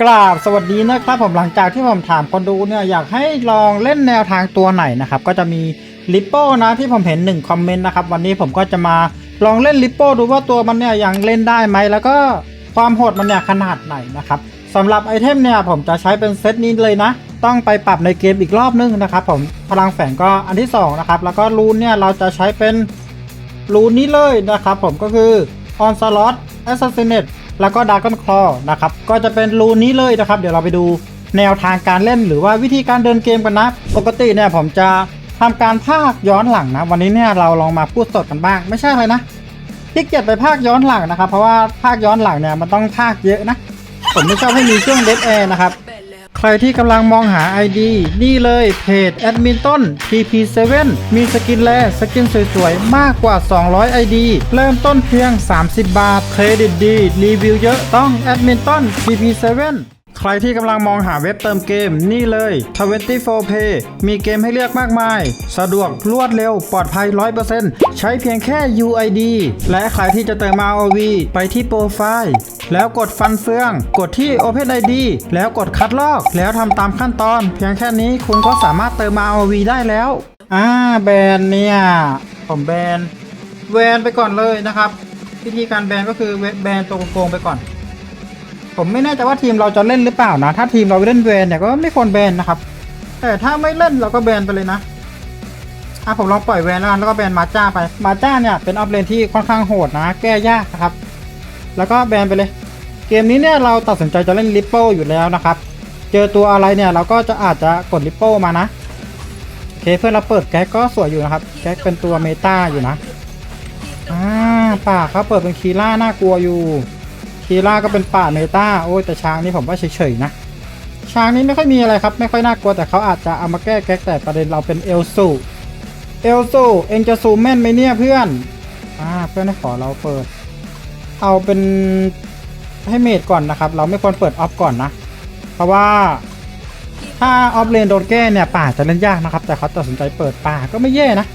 กราบสวัสดีนะครับผมหลังจากที่ผมถามคนดูเนี่ยอยากให้ลองเล่นแนวทางตัวไหนนะครับก็จะมีลิปโป้นะที่ผมเห็นหนึ่งคอมเมนต์นะครับวันนี้ผมก็จะมาลองเล่นลิปโป้ดูว่าตัวมันเนี่ยยังเล่นได้ไหมแล้วก็ความโหดมันเนี่ยขนาดไหนนะครับสำหรับไอเทมเนี่ยผมจะใช้เป็นเซตนี้เลยนะ ต้องไปปรับในเกมอีกรอบนึงนะครับผมพลังแฝงก็อันที่สองนะครับแล้วก็รูนเนี่ยเราจะใช้เป็นรูนนี้เลยนะครับผมก็คือ On s l o t Assassinate แแล้วก็ดากอนคลอนะครับก็จะเป็นรูนี้เลยนะครับ เดี๋ยวเราไปดูแนวทางการเล่นหรือว่าวิธีการเดินเกมกันนะ ปกติเนี่ยผมจะทำการภาคย้อนหลังนะ วันนี้เนี่ยเราลองมาพูดสดกันบ้าง ไม่ใช่อะไรนะที่เกียจไปภาคย้อนหลังนะครับ เพราะว่าภาคย้อนหลังเนี่ยมันต้องภาคเยอะนะ ผมไม่ชอบให้มีช่วงเดทแอร์นะครับ ใครที่กำลังมองหา ID นี่เลยเพจแอดมินต้น PP7 มีสกินแลสกินสวยๆ มากกว่า 200 ID เริ่มต้นเพียง 30 บาท เครดิตดี รีวิวเยอะต้องแอดมินต้น PP7 ใครที่กำลังมองหาเว็บเติมเกมนี่เลย 24play มีเกมให้เลือกมากมาย สะดวกรวดเร็วปลอดภัย 100%ใช้เพียงแค่ UID และใครที่จะเติม ROV ไปที่โปรไฟล์แล้วกดฟันเฟือง กดที่ Open ID แล้วกดคัดลอก แล้วทำตามขั้นตอน เพียงแค่นี้คุณก็สามารถเติม ROV ได้แล้ว อ่าแบนเนี่ย ผมแบนแวนไปก่อนเลยนะครับ วิธีการแบนก็คือแบนตัวโกงๆไปก่อน ผมไม่แน่ใจว่าทีมเราจะเล่นหรือเปล่านะ ถ้าทีมเราเล่นแวนเนี่ยก็ไม่ควรแบนนะครับ แต่ถ้าไม่เล่นเราก็แบนไปเลยนะอะผมลองปล่อยแวนแล้วแล้วก็แบนมาจ้าไป มาจ้าเนี่ยเป็นออฟเลนที่ค่อนข้างโหดนะ แก้ยากนะครับ แล้วก็แบนไปเลย เกมนี้เนี่ยเราตัดสินใจจะเล่นลิปโป้อยู่แล้วนะครับ เจอตัวอะไรเนี่ยเราก็จะอาจจะกดลิปโป้มานะโอเคเพื่อนเราเปิดแก๊กก็สวยอยู่นะครับ แก๊กเป็นตัวเมตาอยู่นะ อ่าป่าเขาเปิดเป็นคีล่าน่ากลัวอยู่ คีล่าก็เป็นป่าเมตาโอ้ยแต่ช้างนี่ผมว่าเฉยๆนะ ช้างนี่ไม่ค่อยมีอะไรครับ ไม่ค่อยน่ากลัวแต่เขาอาจจะเอามาแก้แก๊กแต่ประเด็นเราเป็นเอลซูเอลซูเองจะซูมแม่นไหมเนี่ยเพื่อนอ่าเพื่อนให้ขอเราเปิด เอาเป็นให้เมดก่อนนะครับ เราไม่ควรเปิดออฟก่อนนะ เพราะว่าถ้าออฟเลนโดนแก้เนี่ยป่าจะเล่นยากนะครับ แต่เขาตัดสินใจเปิดป่าก็ไม่แย่นะ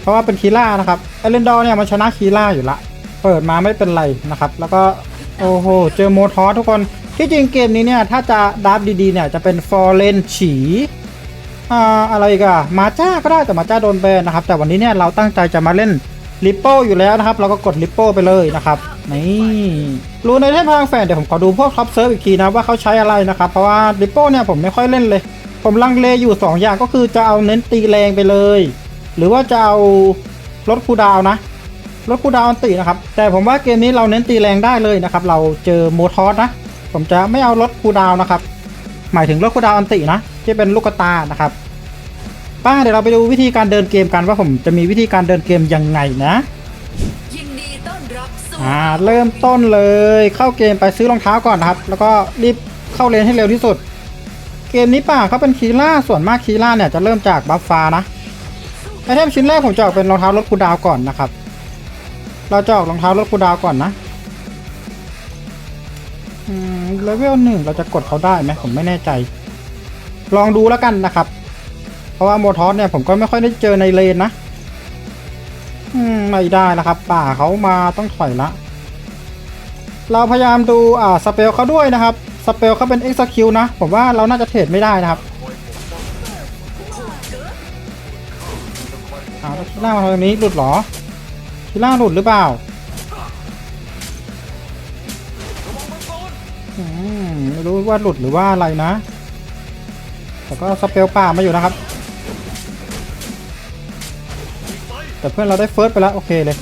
เพราะว่าเป็นคีล่านะครับเอเลนดอร์เนี่ยมันชนะคีล่าอยู่ละ เปิดมาไม่เป็นไรนะครับ แล้วก็ โอ้โห เจอโมทอสทุกคน ที่จริงเกมนี้เนี่ย ถ้าจะดับดีๆเนี่ย จะเป็นฟอร์เรนฉีอ่าอะไรกันมาจ้าก็ได้แต่มาจ้าโดนแบนนะครับ แต่วันนี้เนี่ยเราตั้งใจจะมาเล่นลิปโป้อยู่แล้วนะครับ เราก็กดลิปโป้ไปเลยนะครับ นี่รู้ในเทพทางแฟนเดี๋ยวผมขอดูพวกท็อปเซิร์ฟอีกทีนะว่าเขาใช้อะไรนะครับ เพราะว่าลิปโป้เนี่ยผมไม่ค่อยเล่นเลย ผมลังเลอยู่ 2 อย่างก็คือจะเอาเน้นตีแรงไปเลย หรือว่าจะเอาลดคูดาวนะ ลดคูดาวอันตินะครับ แต่ผมว่าเกมนี้เราเน้นตีแรงได้เลยนะครับ เราเจอโมทอสนะ ผมจะไม่เอาลดคูดาวนะครับ หมายถึงลดคูดาวอันตินะ ที่เป็นลูกตานะครับป้าเดี๋ยวเราไปดูวิธีการเดินเกมกันว่าผมจะมีวิธีการเดินเกมยังไงนะอ่าเริ่มต้นเลยเข้าเกมไปซื้อรองเท้าก่อนนะครับ แล้วก็รีบเข้าเลนให้เร็วที่สุด เกมนี้ป่าเขาเป็นคีล่าส่วนมากคีล่าเนี่ยจะเริ่มจากบัฟฟ้านะไอเทมชิ้นแรกผมจะออกเป็นรองเท้าลดคูดาวก่อนนะครับ เราจะออกรองเท้าลดคูดาวก่อนนะเลเวลหนึ่งเราจะกดเขาได้ไหมผมไม่แน่ใจ ลองดูแล้วกันนะครับ เพราะว่าโมทอสเนี่ยผมก็ไม่ค่อยได้เจอในเลนนะมไม่ได้แล้วครับ ป่าเขามาต้องถอยละ เราพยายามดูอ่าสเปลเขาด้วยนะครับ สเปลเขาเป็น execute นะ ผมว่าเราน่าจะเทรดไม่ได้นะครับอ่าแล้วคีล่ามาทางนี้หลุดหรอ คีล่าหลุดหรือเปล่าอืมไม่รู้ว่าหลุดหรือว่าอะไรนะ แต่ก็สเปลป่ามาอยู่นะครับ แต่เพื่อนเราได้เฟิร์สไปแล้ว โอเคเลย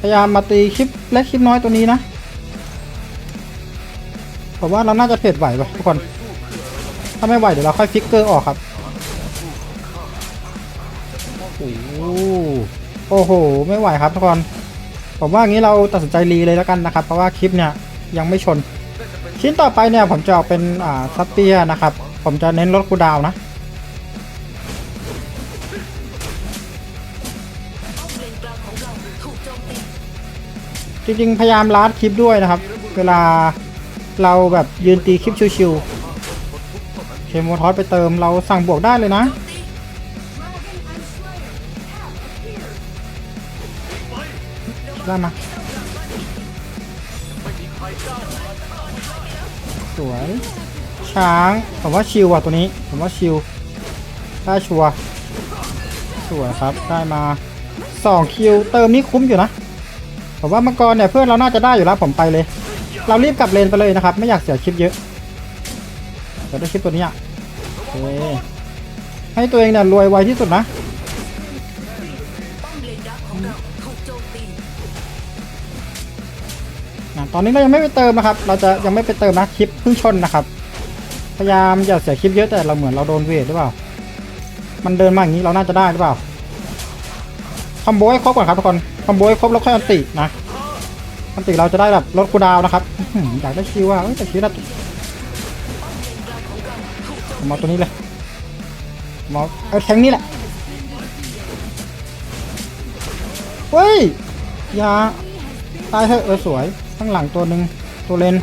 พยายามมาตีคลิปเล็กคลิปน้อยตัวนี้นะผมว่าเราน่าจะเทรดไหวป่ะทุกคน ถ้าไม่ไหวเดี๋ยวเราค่อยฟิกเกอร์ออกครับโอ้ โอ้โห ไม่ไหวครับทุกคน ผมว่างี้เราตัดสินใจรีเลยแล้วกันนะครับ เพราะว่าคลิปเนี่ยยังไม่ชน ชิ้นต่อไปเนี่ยผมจะออกเป็นอ่าซัปเปียนะครับ ผมจะเน้นลดคูดาวนะจมตีจริงๆ พยายามลาดคลิปด้วยนะครับ เวลาเราแบบยืนตีคลิปชิวๆเคมโมทอสไปเติมเราสั่งบวกได้เลยนะ ได้มา สวย ช้าง ผมว่าชิวอะตัวนี้ ผมว่าชิวได้ชัวสวยครับ ได้มา2คิวเติมนี่คุ้มอยู่นะ ผมว่ามังกรเนี่ยเพื่อนเราน่าจะได้อยู่แล้วผมไปเลย เรารีบกลับเลนไปเลยนะครับ ไม่อยากเสียคลิปเยอะเดี๋ยวได้คลิปตัวนี้อะโอเคให้ตัวเองเนี่ยรวยไวที่สุดนะ ตอนนี้เรายังไม่ไปเติมนะครับ เราจะยังไม่ไปเติมนะคลิปเพิ่งชนนะครับ พยายามอย่าเสียคลิปเยอะแต่เราเหมือนเราโดนเวทหรือเปล่า มันเดินมาอย่างนี้เราน่าจะได้หรือเปล่าคอมโบให้ครบก่อนครับทุกคนคอมโบให้ครบแล้วค่อยอันตินะอันติเราจะได้แบบลดคูดาวนะครับอยากได้คิวอะแต่คิวน่ะมาตัวนี้เลยมาเอาแทงนี้แหละเฮ้ยยาตายเถอะเออสวย ข้างหลังตัวหนึ่งตัวเลน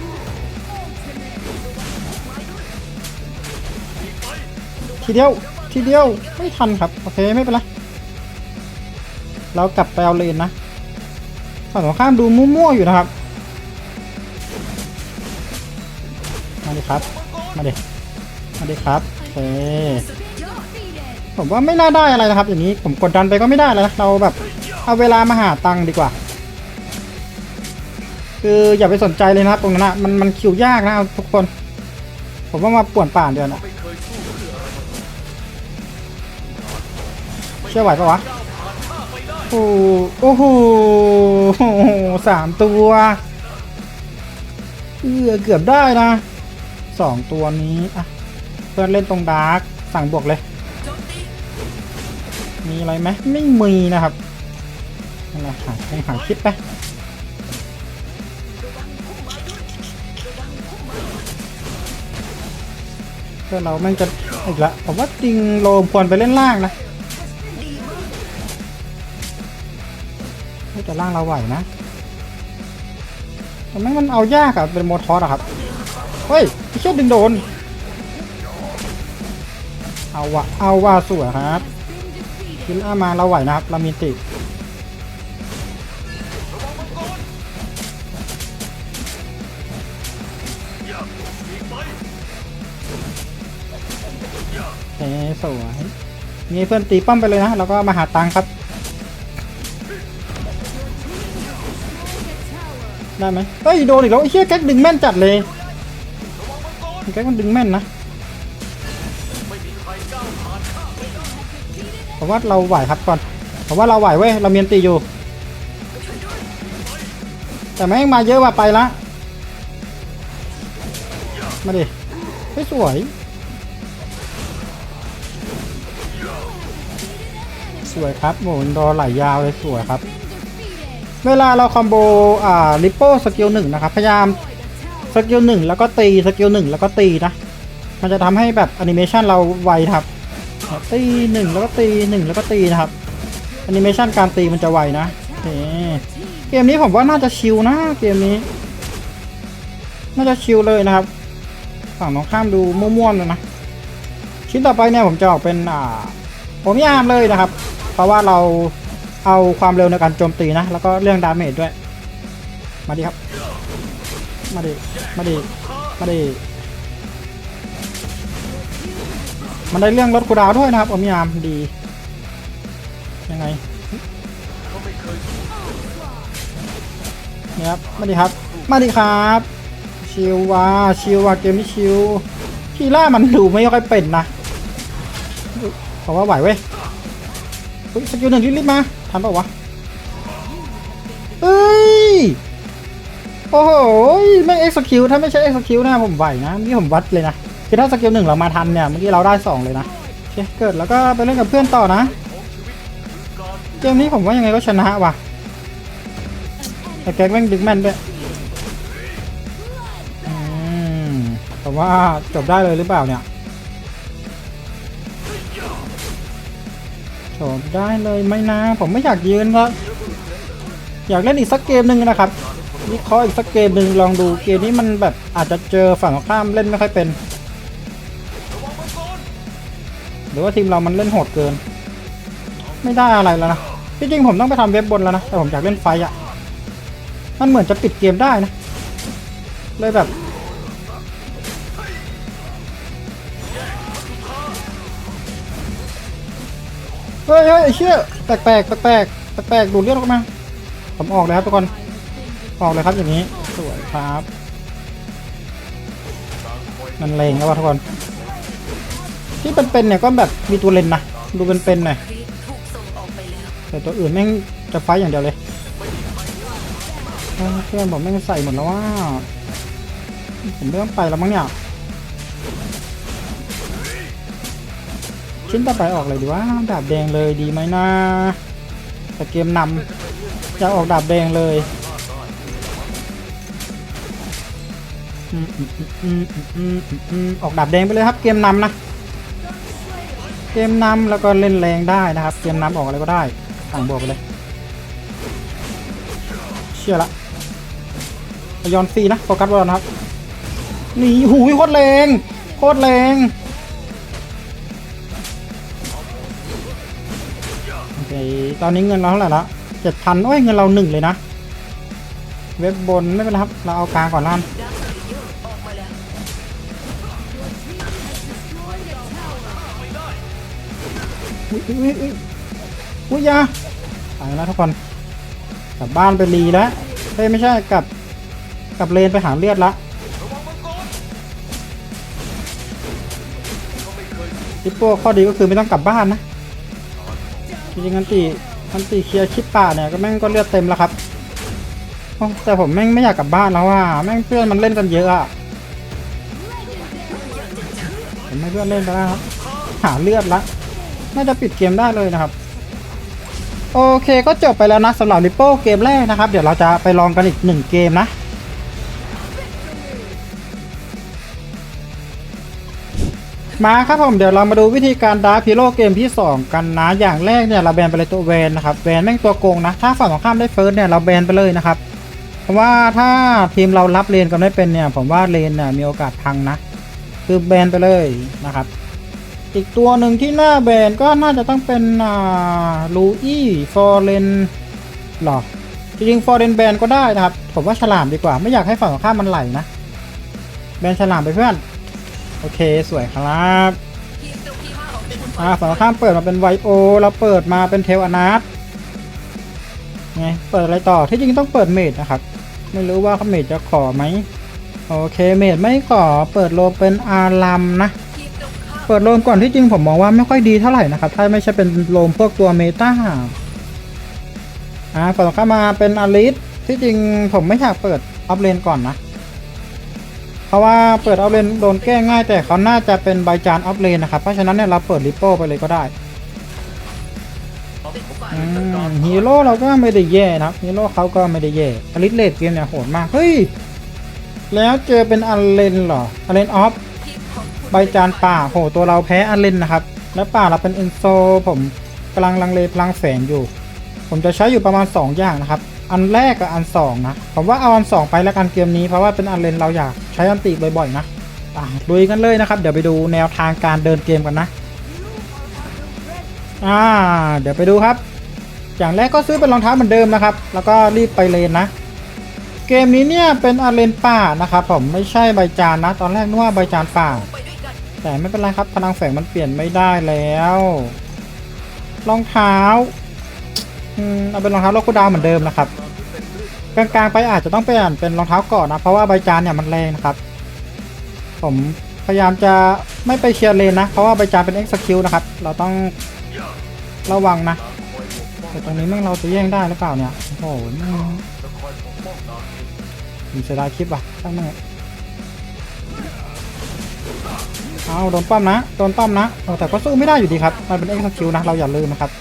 ทีเดียวทีเดียวไม่ทันครับ โอเคไม่เป็นไรเรากลับไปเอาเลนนะฝั่งข้ามดูมั่วๆอยู่นะครับ มาดิครับ มาดิมาดิครับโอเคผมว่าไม่น่าได้อะไรนะครับ อย่างนี้ผมกดดันไปก็ไม่ได้แล้วนะเราแบบเอาเวลามาหาตังค์ดีกว่า คืออย่าไปสนใจเลยนะครับตรงนั้นนะมันมันคิวยากนะทุกคน ผมว่ามาป่วนป่านเดียวนะเชื่อไหวปะวะโอ้โหสามตัวเออเกือบได้นะสองตัวนี้อะเพื่อนเล่นตรงดาร์กสั่งบวกเลย มีอะไรไหมไม่มีนะครับอะไรหาคงหาคลิปไป พื่อนเราแม่งจะอีกละผมว่าจริงโลมควรไปเล่นล่างนะเฮ้ยแต่ล่างเราไหวนะแต่แม่งมันเอายากอะเป็นโมทอสอะครับ เฮ้ยไอ้เชี่ยดึงโดน เอาวะเอาว่าสวยครับคิลล่ามาเราไหวนะครับ เรามีติ สวยมีเพื่อนตีป้อมไปเลยนะ แล้วก็มาหาตังค์ครับ ได้ไหมเฮ้ย โดนอีกแล้วไอ้เชี่ยแก๊กดึงแม่นจัดเลยแก๊กมันดึงแม่นนะผมว่าเราไหวครับก่อนผมว่าเราไหวเว้ย เราเมียนตีอยู่ แต่แม่งมาเยอะว่ะไปละ มาดิไม่สวย สวยครับโหดอไหลยาวเลยสวยครับ เวลาเราคอมโบอ่าลิปโป้สกิลหนึ่งนะครับ พยายามสกิลหนึ่งแล้วก็ตีสกิลหนึ่งแล้วก็ตีนะ มันจะทำให้แบบแอนิเมชันเราไวครับ ตีหนึ่งแล้วก็ตีหนึ่งแล้วก็ตีนะครับแอนิเมชันการตีมันจะไวนะเคเกมนี้ผมว่าน่าจะชิลนะเกมนี้ น่าจะชิลเลยนะครับ ฝั่งตรงข้ามดูม่วนๆเลยนะ ชิ้นต่อไปเนี่ยผมจะออกเป็นอ่าผมยามเลยนะครับ เพราะว่าเราเอาความเร็วในการโจมตีนะ แล้วก็เรื่องดาเมจด้วย มาดิครับ มาดิ มาดิ มาดิ มันได้เรื่องลดคูดาวด้วยนะครับอมยามดี ยังไงนี่ครับ มาดิครับ มาดิครับ ชิวว่าชิวว่าเกมนี้ชิวคีล่ามันดูไม่ค่อยเป็นนะบอกว่าไหวเว้ย เฮ้ยสกิลหนึ่งรีบๆมาทันเปล่าวะเอ้ยโอ้โหแม่เอ็กซ์คิวถ้าไม่ใช่เอ็กซ์คิวนะผมไหวนะเมื่ผมวัดเลยนะคือถ้าสกิลหนึ่งเรามาทันเนี่ยเมื่อกี้เราได้สองเลยนะโอเคเกิดแล้วก็ไปเล่นกับเพื่อนต่อนะเกมนี้ผมว่ายังไงก็ชนะว่ะแต่แก๊กแม่งดึงแม่นด้วยอืมว่าจบได้เลยหรือเปล่าเนี่ย จบได้เลยไหมนะผมไม่อยากยืนครับ อยากเล่นอีกสักเกมหนึ่งนะครับวิเคราะห์อีกสักเกมหนึ่งลองดูเกมนี้มันแบบอาจจะเจอฝั่งตรงข้ามเล่นไม่ค่อยเป็น หรือว่าทีมเรามันเล่นโหดเกิน ไม่ได้อะไรแล้วนะที่จริงผมต้องไปทำเว็บบนแล้วนะแต่ผมอยากเล่นไฟอะ่ะมันเหมือนจะปิดเกมได้นะเลยแบบ เฮ้ยเฮ้ยไอ้เชี่ยแปลกแปลกแปลกแปลกดูดเลือดออกมา ผมออกเลยครับทุกคน ออกเลยครับอย่างนี้ สวยครับมันเลงแล้วว่ะทุกคน ที่เป็นๆเนี่ยก็แบบมีตัวเลนนะ ดูเป็นๆหน่อยครีปถูกส่ออกไปแต่ตัวอื่นแม่งจะไฟอย่างเดียวเลยเอ้ยเพื่อนผมแม่งใส่หมดแล้วว่า ผมไม่ต้องไปแล้วมั้งเนี่ย ชิ้นต่อไปออกเลยดีว่าดาบแดงเลยดีไหมนะแต่เกมนำจะออกดาบแดงเลยอืมอืมอืมอืมอืมอืมอืมออกดาบแดงไปเลยครับ เกมนำนะ เกมนำแล้วก็เล่นแรงได้นะครับ เกมนำออกอะไรก็ได้ต่างบวกไปเลย เชื่อละยอนฟรีนะโฟกัสบอลนะครับนี่หูยโคตรแรงโคตรแรง ตอนนี้เงินเราเท่าไหร่ละเจ็ดพันโอ้ยเงินเราหนึ่งเลยนะ เว็บบนไม่เป็นไรครับ เราเอากลางก่อนล้านดักเยอร์ออกมาแล้วอุ้ยอุ้ยอุ้ยอุ้ยยาตายแล้วทุกคนกลับบ้านไปรีแล้วเฮ้ยไม่ใช่กลับกลับเลนไปหาเลือดละทิปโป้ข้อดีก็คือไม่ต้องกลับบ้านนะ จริงๆอันตีอันตีเคลียร์ชิปป่าเนี่ยก็แม่งก็เลือดเต็มแล้วครับแต่ผมแม่งไม่อยากกลับบ้านแล้วว่าแม่งเพื่อนมันเล่นกันเยอะอะผมไม่เพื่อนเล่นไปแล้วครับหาเลือดละน่าจะปิดเกมได้เลยนะครับ โอเคก็จบไปแล้วนะสำหรับริปโป้เกมแรกนะครับ เดี๋ยวเราจะไปลองกันอีกหนึ่งเกมนะ มาครับผมเดี๋ยวเรามาดูวิธีการดาร์พิโลเกมที่ 2 กันนะอย่างแรกเนี่ยเราแบนไปเลยตัวแวนนะครับแวนแม่งตัวโกงนะ ถ้าฝั่งตรงข้ามได้เฟิร์สเนี่ยเราแบนไปเลยนะครับ เพราะว่าถ้าทีมเรารับเลนกันไม่เป็นเนี่ยผมว่าเลนเนี่ยมีโอกาสพังนะ คือแบนไปเลยนะครับ อีกตัวหนึ่งที่หน้าแบนก็น่าจะต้องเป็นอ่าลูอี้ฟอร์เรนหรอจริงๆฟอร์เรนแบนก็ได้นะครับผมว่าฉลามดีกว่าไม่อยากให้ฝั่งตรงข้ามมันไหลนะแบนฉลามไปเพื่อน โอเคสวยครับมาของเป็นอ่าฝั่งตรข้ามเปิดมาเป็นไวโอแล้วเปิดมาเป็นเทลอนาร์ตไงเปิดอะไรต่อที่จริงต้องเปิดเมดนะครับ ไม่รู้ว่าเขาเมดจะขอไหมโอเคเมดไม่ขอเปิดโลเป็นอารัมนะ เปิดโลมก่อนที่จริงผมมองว่าไม่ค่อยดีเท่าไหร่นะครับ ถ้าไม่ใช่เป็นโลมพวกตัวเมตาอ่าฝั่งข้ามาเป็นอลิสที่จริงผมไม่อยากเปิดออฟเลนก่อนนะ ราะว่าเปิดออฟเลนโดนแก้ง่าย แต่เขาน่าจะเป็นใบจานออฟเลนนะครับ เพราะฉะนั้นเนี่ยเราเปิดริปโป้ไปเลยก็ได้ฮีโร่เราก็ไม่ได้แย่นะฮีโร่เขาก็ไม่ได้แย่อลิสเลดเกมเนี่ยโหดมาก เฮ้ย แล้วเจอเป็นอเลนเหรออเลนออฟใบจานป่าโหตัวเราแพ้อันเลนนะครับ แล้วป่าเราเป็นเอนโซผมกำลังลังเลพลังแฝงอยู่ ผมจะใช้อยู่ประมาณ 2 อย่างนะครับ อันแรกกับอัน2นะผมว่าเอาอัน2ไปแล้วกันเกมนี้เพราะว่าเป็นอันเลนเราอยากใช้อันติบ่อยๆนะอะลุยกันเลยนะครับ เดี๋ยวไปดูแนวทางการเดินเกมกันนะอ่าเดี๋ยวไปดูครับ อย่างแรกก็ซื้อเป็นรองเท้าเหมือนเดิมนะครับ แล้วก็รีบไปเลนนะ เกมนี้เนี่ยเป็นอาเลนป่านะครับผมไม่ใช่ใบจานนะ ตอนแรกนึกว่าใบจานป่า แต่ไม่เป็นไรครับพลังแฝงมันเปลี่ยนไม่ได้แล้ว รองเท้า อืมเอาเป็นรองเท้าโลโกดาวเหมือนเดิมนะครับกลางๆไปอาจจะต้องเปลี่ยนเป็นรองเท้าก่อนนะ เพราะว่าใบจานเนี่ยมันแรงนะครับ ผมพยายามจะไม่ไปเชียร์เลนนะ เพราะว่าใบจานเป็น execute นะครับ เราต้องระวังนะแต่ตรงนี้แม่งเราจะแย่งได้หรือเปล่าเนี่ย โอ้โหแม่งมีเสียดายคลิปว่ะช่างแม่เอาโดนป้อมนะ โดนป้อมนะแต่ก็สู้ไม่ได้อยู่ดีครับ มันเป็นเอ็กซ์คิวนะ เราอย่าลืมนะครับ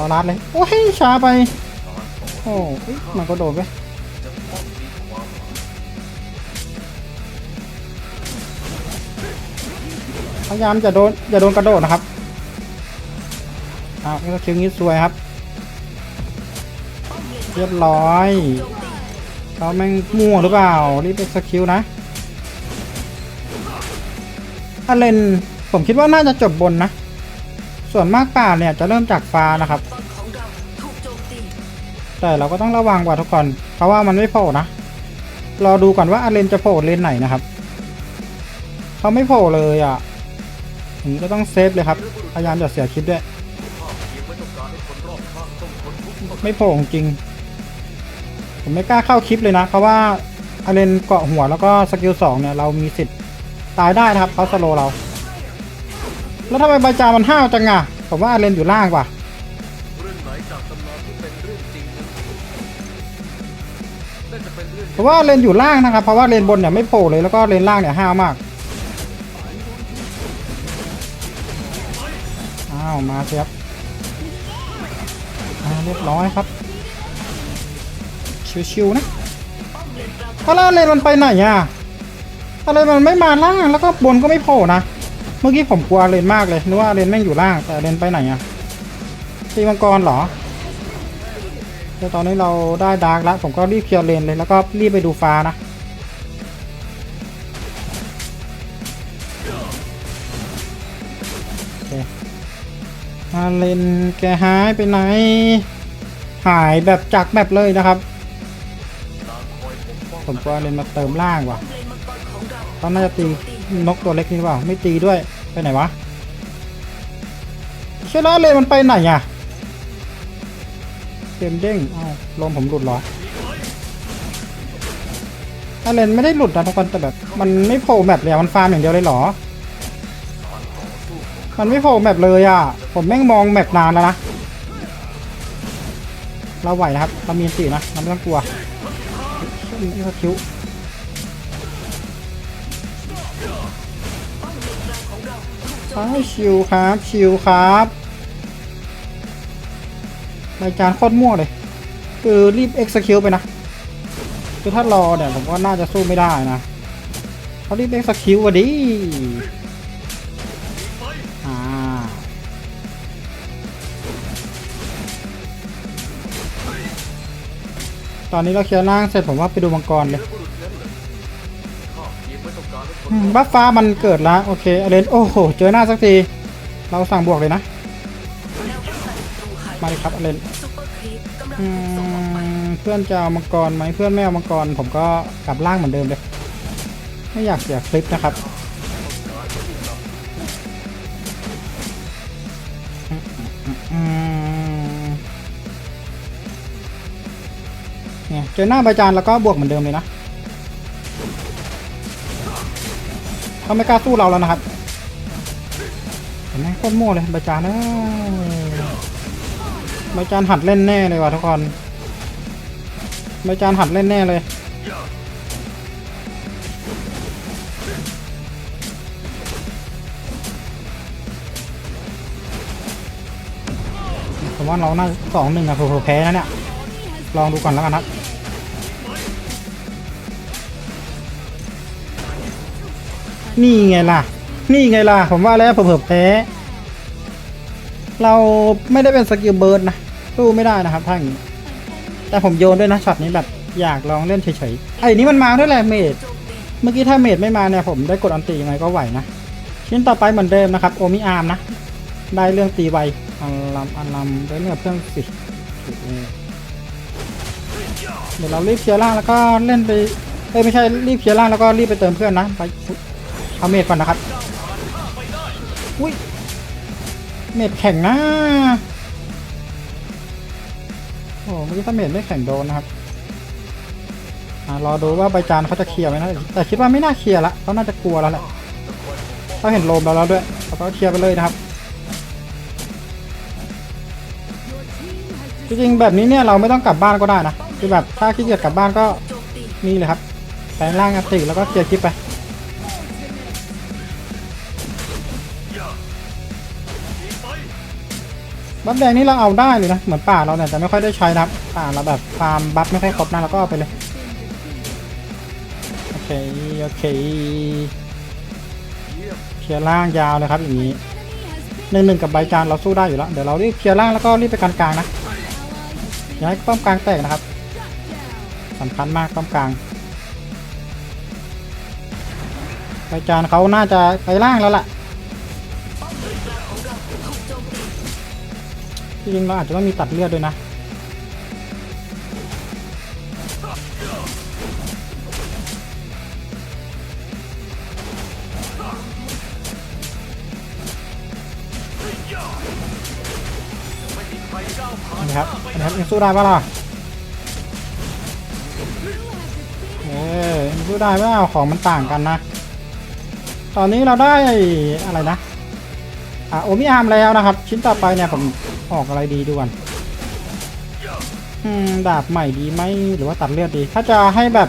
รอรัดเลย โอ้ยช้าไป โอ้ยมันก็โดนไปพยายามจะโดนอย่าโดนกระโดดนะครับอ้าวนี่ก็คิวงี้สวยครับ เรียบร้อยเขาแม่งมั่วหรือเปล่ารีบไปสกิลนะถ้าเลนผมคิดว่าน่าจะจบบนนะ ส่วนมากป่าเนี่ยจะเริ่มจากฟ้านะครับ แต่เราก็ต้องระวังกว่าทุกคน เพราะว่ามันไม่โผล่นะ รอดูก่อนว่าอาเลนจะโผล่เลนไหนนะครับ เขาไม่โผล่เลยอะอย่างนี้ก็ต้องเซฟเลยครับ พยายามอย่าเสียคลิปด้วย ไม่โผล่จริง ผมไม่กล้าเข้าคลิปเลยนะ เพราะว่าอาเลนเกาะหัวแล้วก็สกิลสองเนี่ยเรามีสิทธิ์ตายได้นะครับเขาสโลเรา แล้วทำไมใบจามันห้าวจังอะ ผมว่าเลนอยู่ล่างว่าเรื่องไหนจากตำนานที่เป็นเรื่องจริงนั้นน่าจะเป็นเรื่องเพราะว่าเลนอยู่ล่างนะครับ เพราะว่าเลนบนเนี่ยไม่โผล่เลยแล้วก็เลนล่างเนี่ยห้าวมาก อ้าวมาเสียบเรียบร้อยครับ ชิวๆนะถ้าแล้วเลนมันไปไหนอะอะไรมันไม่มาล่างแล้วก็บนก็ไม่โผล่นะ เมื่อกี้ผมกลัวเลนมากเลยนึกว่าเลนแม่งอยู่ล่าง แต่เลนไปไหนอะตีมังกรเหรอแต่ตอนนี้เราได้ดาร์กแล้ว ผมก็รีบเคลียร์เลนเลย แล้วก็รีบไปดูฟ้านะเคมาเลนแกหายไปไหน หายแบบจากแบบเลยนะครับ ผมก็เลนมาเติมล่างว่ะป้อนน่าจะตี นกตัวเล็กนี่เปล่า ไม่ตีด้วย ไปไหนวะเชื่อแล้วเลนมันไปไหนอะเกมเด้งอ้าลมผมหลุดเหรอถ้าเลนไม่ได้หลุดนะทุกคนแต่แบบ มันไม่โผล่แมปเลยมันฟาร์มอย่างเดียวเลยเหรอ มันไม่โผล่แมปเลยอะ ผมแม่งมองแมปนานแล้วนะ เราไหวนะครับ เรามีอันตีนะเราไม่ต้องกลัวคิว ใช่ชิวครับชิวครับรายการโคตรมั่วเลย คือรีบ execute ไปนะ คือถ้ารอเนี่ยผมว่าน่าจะสู้ไม่ได้นะเขารีบ execute ว่ะดิอ่าตอนนี้เราเคลียร์ล่างเสร็จผมว่าไปดูมังกรเลย บัฟฟ้ามันเกิดแล้วโอเคอเลนโอ้โห เจอหน้าสักที เราสั่งบวกเลยนะ มาเลยครับอเลนเพื่อนจะเอามังกรไหมเพื่อนไม่เอามังกร ผมก็กลับล่างเหมือนเดิมเลย ไม่อยากเสียคลิปนะครับเนี่ยเจอหน้าใบจานแล้วก็บวกเหมือนเดิมเลยนะ เขาไม่กล้าสู้เราแล้วนะครับเห็นไหมโคตรมั่วเลยใบจานเอ้ยใบจานหัดเล่นแน่เลยว่ะทุกคนใบจานหัดเล่นแน่เลยผมว่าเราน่าสองหนึ่งอะเผื่อแพ้นะเนี่ยลองดูก่อนแล้วกันครับ นี่ไงล่ะ นี่ไงล่ะ ผมว่าแล้วเผื่อแพ้ เราไม่ได้เป็นสกิลเบิร์ดนะสู้ไม่ได้นะครับถ้าอย่านแต่ผมโยนด้วยนะช็อตนี้แบบอยากลองเล่นเฉยๆไอ้นี้มันมาด้วยแหละเมดเมื่อกี้ถ้าเมดไม่มาเนี่ยผมได้กดอันตียังไงก็ไหวนะ ชิ้นต่อไปเหมือนเดิมนะครับโอมิอาร์มนะ ได้เรื่องตีไวอัลลัมอัลลัมได้เรื่องเพื่อนสิเดี๋ยวเรารีบเคลียร์ล่างแล้วก็เล่นไปเอ้ยไม่ใช่รีบเคลียร์ล่างแล้วก็รีบไปเติมเพื่อนนะไป เอาเมดก่อนนะครับ อุ้ย เมดแข่งนะ โอ้เมื่อกี้ถ้าเมดไม่แข่งโดนนะครับอ่ารอดูว่าใบจานเขาจะเคลียร์ไหมนะ แต่คิดว่าไม่น่าเคลียร์ละเขาน่าจะกลัวแล้วแหละเขาเห็นโลมเราแล้วด้วยเขาก็เคลียร์ไปเลยนะครับ จริงๆแบบนี้เนี่ยเราไม่ต้องกลับบ้านก็ได้นะ คือแบบถ้าขี้เกียจกลับบ้านก็โจมตีนี่เลยครับแปลงร่างอัติแล้วก็เคลียร์คลิปไป บัฟแดงนี่เราเอาได้เลยนะ เหมือนป่าเราเนี่ยแต่ไม่ค่อยได้ใช้นะป่าเราแบบฟาร์มบัฟไม่ค่อยครบนะเราก็เอาไปเลย โอเค โอเคเคลียร์ล่างยาวเลยครับอย่างนี้หนึ่งหนึ่งกับใบจานเราสู้ได้อยู่แล้ว เดี๋ยวเรารีบเคลียร์ล่างแล้วก็รีบไปกลางกลางนะอย่าให้ป้อมกลางแตกนะครับสำคัญมากป้อมกลางใบจานเขาน่าจะไปล่างแล้วล่ะ ที่จริงเราอาจจะต้องมีตัดเลือดด้วยนะ นี่ครับนี่ครับยังสู้ได้ปะล่ะเออยังสู้ได้ปะเอาของมันต่างกันนะ ตอนนี้เราได้อะไรนะอ่าโอมิอาร์มแล้วนะครับ ชิ้นต่อไปเนี่ยผม ออกอะไรดีดูก่อนดาบใหม่ดีไหมหรือว่าตัดเลือดดี ถ้าจะให้แบบ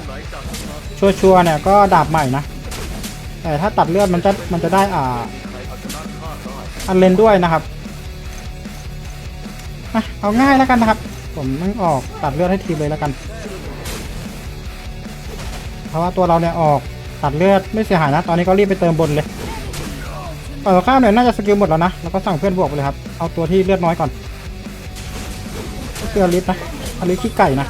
ชัวร์ๆเนี่ยก็ดาบใหม่นะ แต่ถ้าตัดเลือดมันจะมันจะได้อ่าใครเอาชนะข้าได้อันเลนด้วยนะครับเอาง่ายแล้วกันนะครับ ผมมันออกตัดเลือดให้ทีเลยแล้วกัน เพราะว่าตัวเราเนี่ยออกตัดเลือดไม่เสียหายนะ ตอนนี้ก็รีบไปเติมบนเลย เออข้าวเนี่ยน่าจะสกิลหมดแล้วนะ แล้วก็สั่งเพื่อนบวกไปเลยครับ เอาตัวที่เลือดน้อยก่อนก็คืออลิสนะอลิสขี้ไก่นะ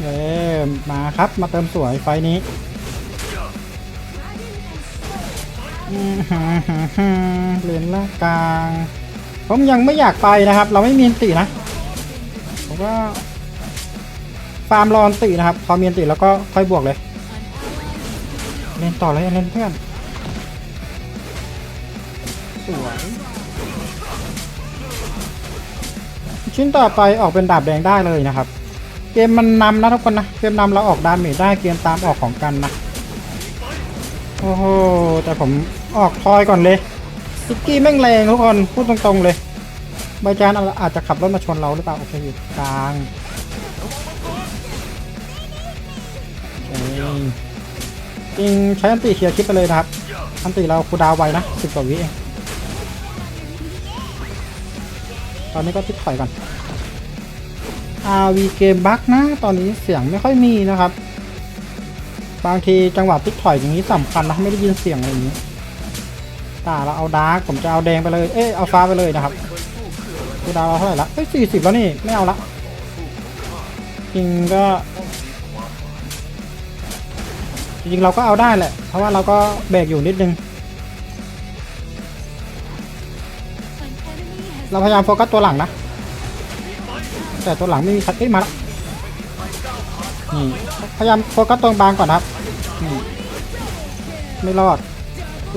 เย้มาครับ มาเติมสวยไฟนี้อื้อหือหือหือเลนล่างกลาง ผมยังไม่อยากไปนะครับ เราไม่มีอันตินะ ผมก็ ฟาร์มรอนตินะครับพอมีอันติแล้วก็ค่อยบวกเลย เล่นต่อเลยเล่นเพื่อนสวยชิ้นต่อไปออกเป็นดาบแดงได้เลยนะครับ เกมมันนำนะทุกคนนะเกมนำเราออกดาเมจได้เกมตามออกของกันนะโอ้โหแต่ผมออกทอยก่อนเลยซิกกี้แม่งแรงทุกคนพูดตรงๆเลยใบจานอาจจะขับรถมาชนเราหรือเปล่าโอเคอยู่กลาง โอเคจริงใช้อันติเคลียร์คลิปไปเลยนะครับ อันติเราคูดาวไวนะสิบกว่าวิเองตอนนี้ก็ทิดถอยก่อน RV เกมบั๊กนะ ตอนนี้เสียงไม่ค่อยมีนะครับ บางทีจังหวะติ๊กถอยอย่างนี้สำคัญนะไม่ได้ยินเสียงอะไรอย่างนี้ตาเราเอาดาร์กผมจะเอาแดงไปเลย เอ้ยเอาฟ้าไปเลยนะครับกูดาวเราเท่าไหร่ละเอ้ยสี่สิบแล้วนี่ ไม่เอาละจริงก็ จริงๆเราก็เอาได้แหละ เพราะว่าเราก็เบรกอยู่นิดนึง เราพยายามโฟกัสตัวหลังนะ แต่ตัวหลังไม่มีชัดเอ้ยมาละนี่พยายามโฟกัสตรงบางก่อนครับนี่ไม่รอด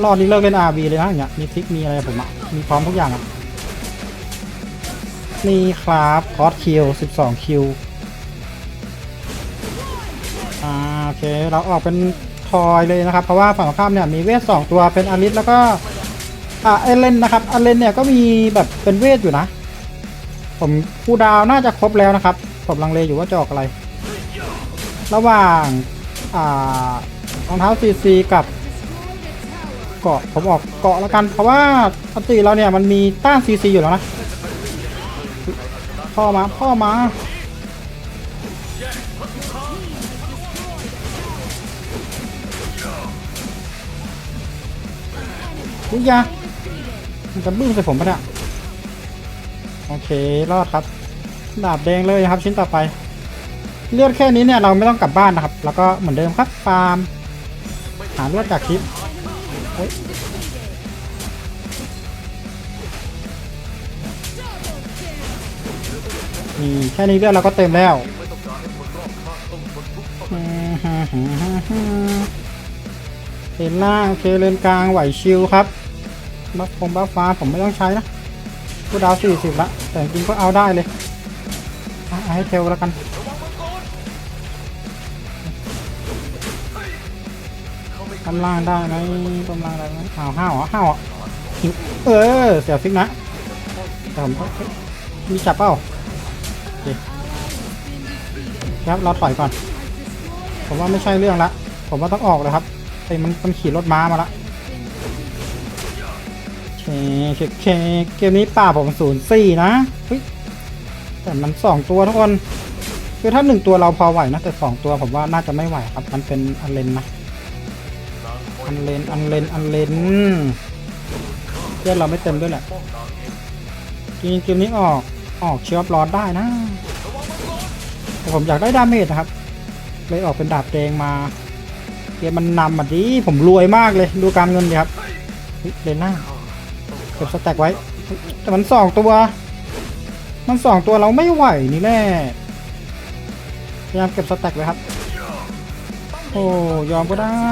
รอดนี่เลิกเล่น RV เลยนะอย่างเงี้ย มีทิกมีอะไรผมอะมีพร้อมทุกอย่างอะนี่ครับคอสคิว 12 คิว เค เราออกเป็นทอยเลยนะครับ เพราะว่าฝั่งข้ามเนี่ยมีเวท2ตัวเป็นอลิสแล้วก็อ่าเอเลนนะครับอเลนเนี่ยก็มีแบบเป็นเวทอยู่นะ ผมคูดาวน์น่าจะครบแล้วนะครับ ผมลังเลอยู่ว่าจะออกอะไร ระหว่างอ่ารองเท้าซีซีกับเกาะผมออกเกาะแล้วกัน เพราะว่าปกติเราเนี่ยมันมีต้านซีซีอยู่แล้วนะพ่อมาพ่อมา อุ้ยยามันจะบึ้งใส่ผมปะเนี่ยโอเครอดครับดาบแดงเลยครับ ชิ้นต่อไป เลือดแค่นี้เนี่ยเราไม่ต้องกลับบ้านนะครับ แล้วก็เหมือนเดิมครับฟาร์มหาเลือดจากคลิปนี่แค่นี้เลือดเราก็เต็มแล้วไม่ต้องการให้คนรอบข้างต้องทนทุกข์เท่าอืนั้นมเลนล่างโอเคเลนกลางไหวชิวครับ บัฟฟงบัฟฟ้าผมไม่ต้องใช้นะกูดาวสี่สิบละแต่จริงก็เอาได้เลยเอาให้เทลแล้วกันกำล่างได้ไหมกำล่างได้ไหมอ้าวห้าวเหรอห้าวเอหิวเออ เสียฟิกนะแต่ผมก็มีจับเปล่าคครับเราถอยก่อน ผมว่าไม่ใช่เรื่องละ ผมว่าต้องออกเลยครับไอ้มันมันขี่รถม้ามาละ เคเคเคเกมนี้ป่าผมศูนย์สี่นะแต่มันสองตัวทุกคน คือถ้าหนึ่งตัวเราพอไหวนะแต่สองตัวผมว่าน่าจะไม่ไหวครับ มันเป็นอันเลนนะอันเลนอันเลนอันเลนเพื่อนเราไม่เต็มด้วยแหละป้องนเองจริงเกมนี้ออกออกเชื้อร้อนได้นะแต่ผมอยากได้ดาเมจนะครับเลยออกเป็นดาบแดงมาเกมมันนำมาดีผมรวยมากเลยดูการเงินดีครับเฮ้ยเลนหน้า ก็บสแต็กไว้ แต่มันสองตัว มันสองตัวเราไม่ไหวนี่แน่พยายามเก็บสแต็กไว้ครับ โอ้ยอมก็ได้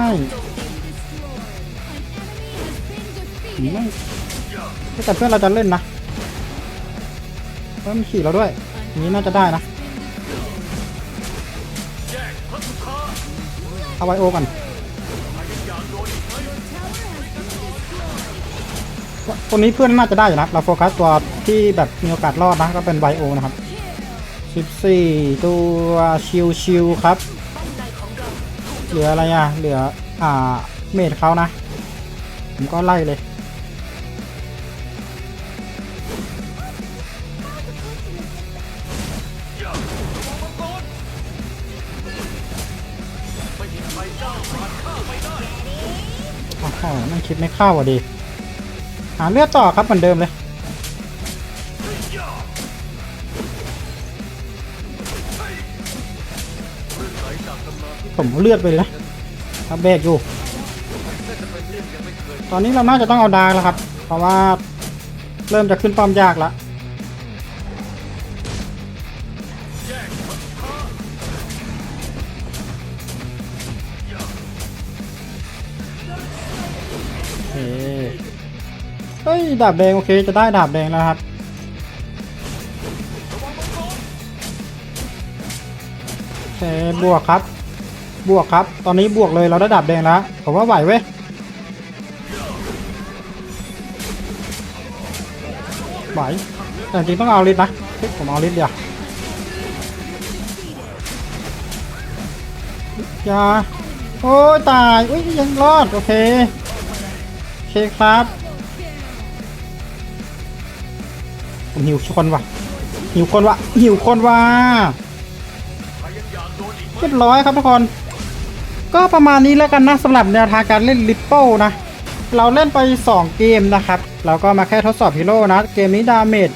ไม่แต่เพื่อนเราจะเล่นนะเพื่อนขี่เราด้วยนี้น่าจะได้นะ เอาไวโอกัน ตัวนี้เพื่อนน่าจะได้อยู่นะเราโฟกัสตัวที่แบบมีโอกาสรอดนะก็เป็นไวโอนะครับ14 ตัวชิวชิวครับ เหลืออะไรอะ เหลือ อ่า เมดเขานะ ผมก็ไล่เลยไม่มีใครเจ้าผ่านข้าไม่ได้โอ้โหมันคิดไม่เข้าอะดิาเลือดต่อครับเหมือนเดิมเลยผมเลือดไปเลยนะครับเบรกอยู่ ตอนนี้เราน่าจะต้องเอาดาร์แล้วครับ เพราะว่าเริ่มจะขึ้นป้อมยากแล้ว ดาบแดงโอเคจะได้ดาบแดงแล้วครับโอเคบวกครับ บวกครับ ตอนนี้บวกเลยเราได้ดาบแดงแล้วผมว่าไหวเว้ยไหวแต่จริงต้องเอาลิสนะผมเอาลิสเดียวอย่าโอ้ยตายอุ้ยยังรอด โอเค โอเคครับ หิวคนว่ะหิวคนว่ะหิวคนว่ะใครยังอยากโดนอีกไหมเรียบร้อยครับทุกคน ก็ประมาณนี้แล้วกันนะสำหรับแนวทางการเล่นลิปเปิลนะ เราเล่นไป 2 เกมนะครับ เราก็มาแค่ทดสอบฮีโร่นะ เกมนี้ดาเมจ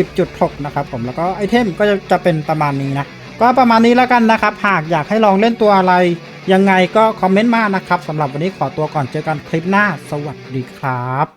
40.6 นะครับผมแล้วก็ไอเทมก็จะจะเป็นประมาณนี้นะ ก็ประมาณนี้แล้วกันนะครับ หากอยากให้ลองเล่นตัวอะไร ยังไงก็คอมเมนต์มานะครับสำหรับวันนี้ขอตัวก่อนเจอกันคลิปหน้า สวัสดีครับ